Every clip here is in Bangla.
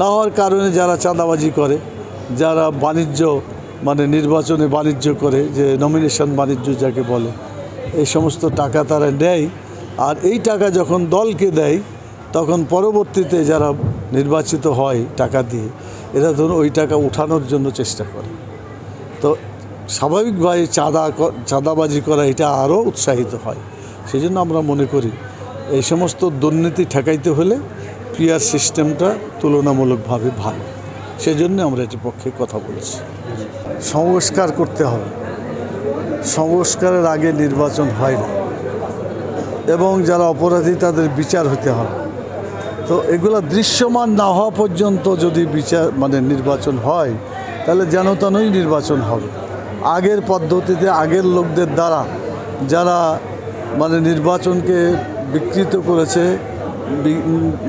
না হওয়ার কারণে যারা চাঁদাবাজি করে, যারা বাণিজ্য মানে নির্বাচনে বাণিজ্য করে, যে নমিনেশন বাণিজ্য যাকে বলে, এই সমস্ত টাকা তারা নেয়। আর এই টাকা যখন দলকে দেয়, তখন পরবর্তীতে যারা নির্বাচিত হয় টাকা দিয়ে, এরা ধরুন ওই টাকা উঠানোর জন্য চেষ্টা করে। তো স্বাভাবিকভাবে চাঁদা চাঁদাবাজি করা এটা আরও উৎসাহিত হয়। সেই জন্য আমরা মনে করি, এই সমস্ত দুর্নীতি ঠেকাইতে হলে পিয়ার সিস্টেমটা তুলনামূলকভাবে ভালো। সেই জন্য আমরা এটির পক্ষে কথা বলেছি। সংস্কার করতে হবে। সংস্কারের আগে নির্বাচন হয় না। এবং যারা অপরাধী তাদের বিচার হতে হবে। তো এগুলো দৃশ্যমান না হওয়া পর্যন্ত যদি বিচার মানে নির্বাচন হয়, তাহলে যেন তেনই নির্বাচন হবে। আগের পদ্ধতিতে আগের লোকদের দ্বারা যারা মানে নির্বাচনকে বিকৃত করেছে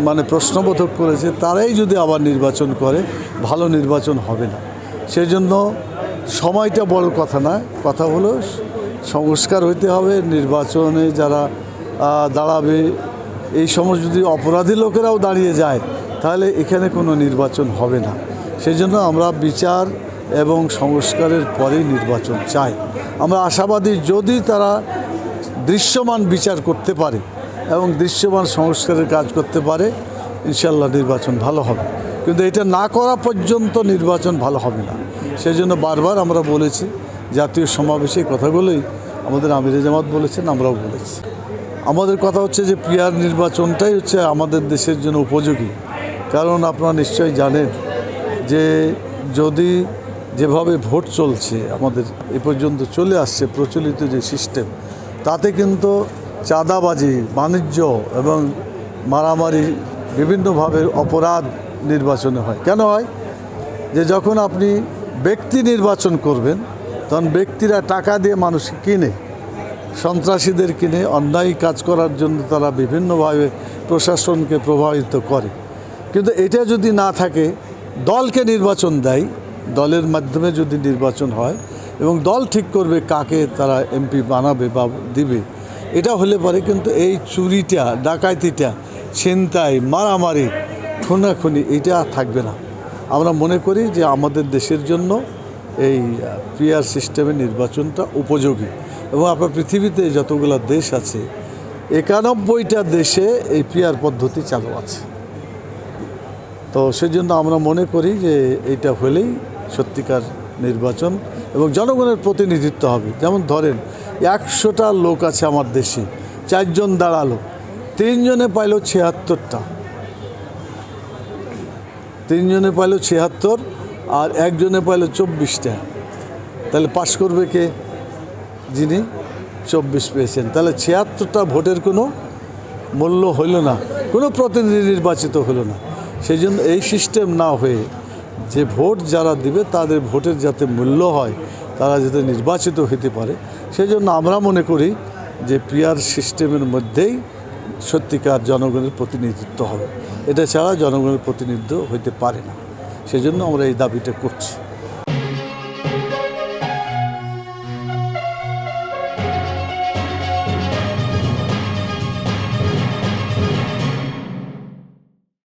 মানে প্রশ্নবোধক করেছে, তারাই যদি আবার নির্বাচন করে, ভালো নির্বাচন হবে না। সেজন্য সময়টা বড় কথা না, কথা হলো সংস্কার হইতে হবে, নির্বাচনে যারা দাঁড়াবে, এই সময় যদি অপরাধী লোকেরাও দাঁড়িয়ে যায়, তাহলে এখানে কোনো নির্বাচন হবে না। সেই জন্য আমরা বিচার এবং সংস্কারের পরেই নির্বাচন চাই। আমরা আশাবাদী যদি তারা দৃশ্যমান বিচার করতে পারে এবং দৃশ্যমান সংস্কারের কাজ করতে পারে ইনশাল্লাহ নির্বাচন ভালো হবে। কিন্তু এটা না করা পর্যন্ত নির্বাচন ভালো হবে না। সেই জন্য বারবার আমরা বলেছি, জাতীয় সমাবেশে কথাগুলোই আমাদের আমির জামাত বলেছেন, আমরাও বলেছি। আমাদের কথা হচ্ছে যে পিয়ার নির্বাচনটাই হচ্ছে আমাদের দেশের জন্য উপযোগী। কারণ আপনারা নিশ্চয়ই জানেন যে যদি যেভাবে ভোট চলছে, আমাদের এ পর্যন্ত চলে আসছে প্রচলিত যে সিস্টেম, তাতে কিন্তু চাঁদাবাজি, বাণিজ্য এবং মারামারি বিভিন্নভাবে অপরাধ নির্বাচনে হয়। কেন হয়? যে যখন আপনি ব্যক্তি নির্বাচন করবেন, তখন ব্যক্তিরা টাকা দিয়ে মানুষ কিনে, সন্ত্রাসীদের কিনে, অন্যায় কাজ করার জন্য তারা বিভিন্নভাবে প্রশাসনকে প্রভাবিত করে। কিন্তু এটা যদি না থাকে, দলকে নির্বাচন দেয়, দলের মাধ্যমে যদি নির্বাচন হয় এবং দল ঠিক করবে কাকে তারা এমপি বানাবে বা দিবে এটা হলে পরে কিন্তু এই চুরিটা ডাকাতিটা ছিনতাই, মারামারি, খুনাখুনি, এটা থাকবে না। আমরা মনে করি যে আমাদের দেশের জন্য এই পিয়ার সিস্টেমের নির্বাচনটা উপযোগী। এবং আপনার পৃথিবীতে যতগুলো দেশ আছে, একানব্বইটা দেশে এই পিয়ার পদ্ধতি চালু আছে। তো সেজন্য আমরা মনে করি যে এইটা হলেই সত্যিকার নির্বাচন এবং জনগণের প্রতিনিধিত্ব হবে। যেমন ধরেন একশোটা লোক আছে আমার দেশে, চারজন দাঁড়াল, তিনজনে পাইল ছিয়াত্তরটা। তিনজনে পাইল ছিয়াত্তর আর একজনে পাইল চব্বিশটা। তাহলে পাশ করবে কে? যিনি চব্বিশ পেয়েছেন। তাহলে ছিয়াত্তরটা ভোটের কোনো মূল্য হইল না, কোনো প্রতিনিধি নির্বাচিত হলো না। সেই জন্য এই সিস্টেম না হয়ে যে ভোট যারা দিবে, তাদের ভোটের যাতে মূল্য হয় তারা যাতে নির্বাচিত হতে পারে। সেই জন্য আমরা মনে করি যে পিয়ার সিস্টেমের মধ্যেই সত্যিকার জনগণের প্রতিনিধিত্ব হবে। এটা ছাড়া জনগণের প্রতিনিধিত্ব হইতে পারে না। সেজন্য আমরা এই দাবিটা করছি।